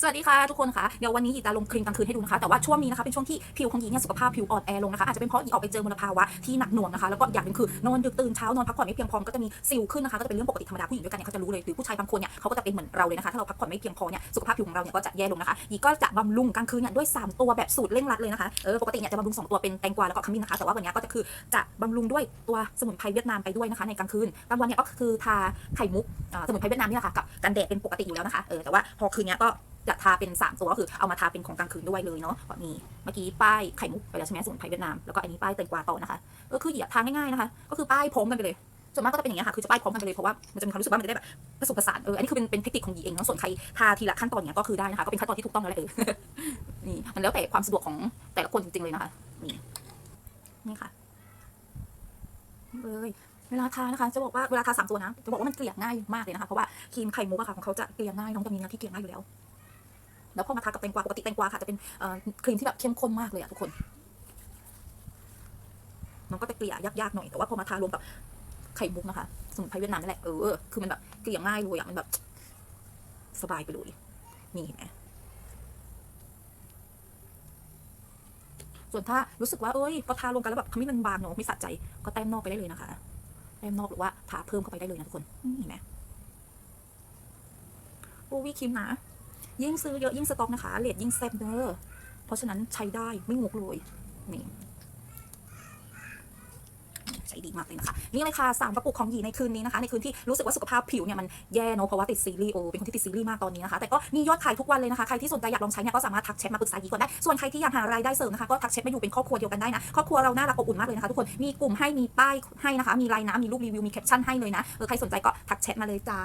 สวัสดีค่ะทุกคนค่ะเดี๋ยววันนี้หยีจะลงครีมกลางคืนให้ดูนะคะ แต่ว่าช่วงนี้นะคะเป็นช่วงที่ผิวของหยีเนี่ยสุขภาพผิวอ่อนแอลงนะคะอาจจะเป็นเพราะหยีออกไปเจอมลภาวะที่หนักหน่วงนะคะแล้วก็อย่างหนึงคือนอนดึกตื่นเช้านอนพักผ่อนไม่เพียงพอก็จะมีสิวขึ้นนะคะก็จะเป็นเรื่องปกติธรรมดาผู้หญิงด้วยกันเนี่ยเขาจะรู้เลยหรือผู้ชายบางคนเนี่ยเขาก็จะเป็นเหมือนเราเลยนะคะถ้าเราพักผ่อนไม่เพียงพอเนี่ยสุขภาพผิวของเราเนี่ยก็จะแย่ลงนะคะหยีก็จะบำรุงกลางคืนเนี่ยด้วยสามตัวแบบสูตรเร่งรัดเลยนะคะเออปกติเนี่ยจะบำรุงสองตัวเป็นแตงกวาแล้วก็ขมิ้นนะคะแต่ว่าวันนี้ก็จะคือจะบำรุงด้วยตัวสมุนไพรเวียดนามไปด้วยนะคะในกลางคืนกลางวันเนี่ยก็คือทาไข่มุกสมุนไพรเวียดนามนี่แหละค่ะกับกันแดดเป็นปกติอยู่แล้วนะคะเออแต่ว่าพอคืนเนี้ยก็ จะทาเป็น 3 ตัวก็คือเอามาทาเป็นของกลางคืนด้วยเลยเนาะก็มีเมื่อกี้ป้ายไข่มุกไปแล้วใช่ไหมสมุนไพรเวียดนามแล้วก็อันนี้ป้ายแตงกวาต่อนะคะก็คือเหยียบทางง่ายๆนะคะก็คือป้ายพร้อมกันไปเลยส่วนมากก็จะเป็นอย่างนี้ยค่ะ คือจะป้ายพร้อมกันไปเลย เพราะว่ามันจะมีความรู้สึกว่ามันจะได้แบบผสมผสาน เออ อันนี้คือเป็นเป็นเทคนิคของหยีเองเนาะส่วนใครทาทีละขั้นตอนเนี้ยก็คือได้นะคะ ก็เป็นขั้นตอนที่ถูกต้องแล้วแหละเออ นี่มันแล้วแต่ความสะดวกของแต่ละคนจริงๆเลยนะคะ นี่ นี่ค่ะเลยเวลาทานะคะ จะบอกว่าเวลาทาสามตัวนะ จะบอกว่ามันเกลี่ยง่ายมากเลยนะคะ เพราะว่าครีมไข่มุกอะค่ะของเขาจะเกลี่ยง่าย น้องจะมีเนื้อที่เกลี่ยง่ายอยู่แล้ว แล้วพอมาทากับแตงกวาปกติแตงกวาค่ะจะเป็นครีมที่แบบเข้มข้นมากเลยอะทุกคนมันก็จะเกลี่ยยากๆหน่อยแต่ว่าพอมาทารวมกับไข่มุกนะคะ สมุนไพรเวียดนามนั่นแหละเออคือมันแบบเกลี่ยง่ายเลยอะมันแบบสบายไปเลยนี่เห็นไหมส่วนถ้ารู้สึกว่าเอ้ยพอทารวมกันแล้วแบบขมิ้นมันบางเนาะไม่สะใจก็แต้มนอกไปได้เลยนะคะแต้มนอกหรือว่าทาเพิ่มเข้าไปได้เลยนะทุกคนนี่เห็นไหมโอ้วิครีมนะ ยิ่งซื้อเยอะยิ่งสต็อกนะคะเลทยิ่งแซ่บเด้อเพราะฉะนั้นใช้ได้ไม่งกเลยนี่ใช้ดีมากเลยนะคะนี่เลยค่ะสามกระปุกของหยีในคืนนี้นะคะ ในคืนที่รู้สึกว่าสุขภาพผิวเนี่ยมันแย่เนอะเพราะว่าติดซีรีส์โอเป็นคนที่ติดซีรีส์มากตอนนี้นะคะ แต่ก็มียอดขายทุกวันเลยนะคะใครที่สนใจอยากลองใช้เนี่ยก็สามารถทักแชทมาปรึกษาหยีก่อนได้ส่วนใครที่อยากหารายได้เสริมนะคะก็ทักแชทมาอยู่เป็นครอบครัวเดียวกันได้นะครอบครัวเราน่ารักอบอุ่นมากเลยนะคะทุกคนมีกลุ่มให้มีป้ายให้นะคะ มีไลน์นะมีรูปรีวิวมีแคปชั่นให้เลยนะเออใครสนใจก็ทักแชทมาเลยจ้า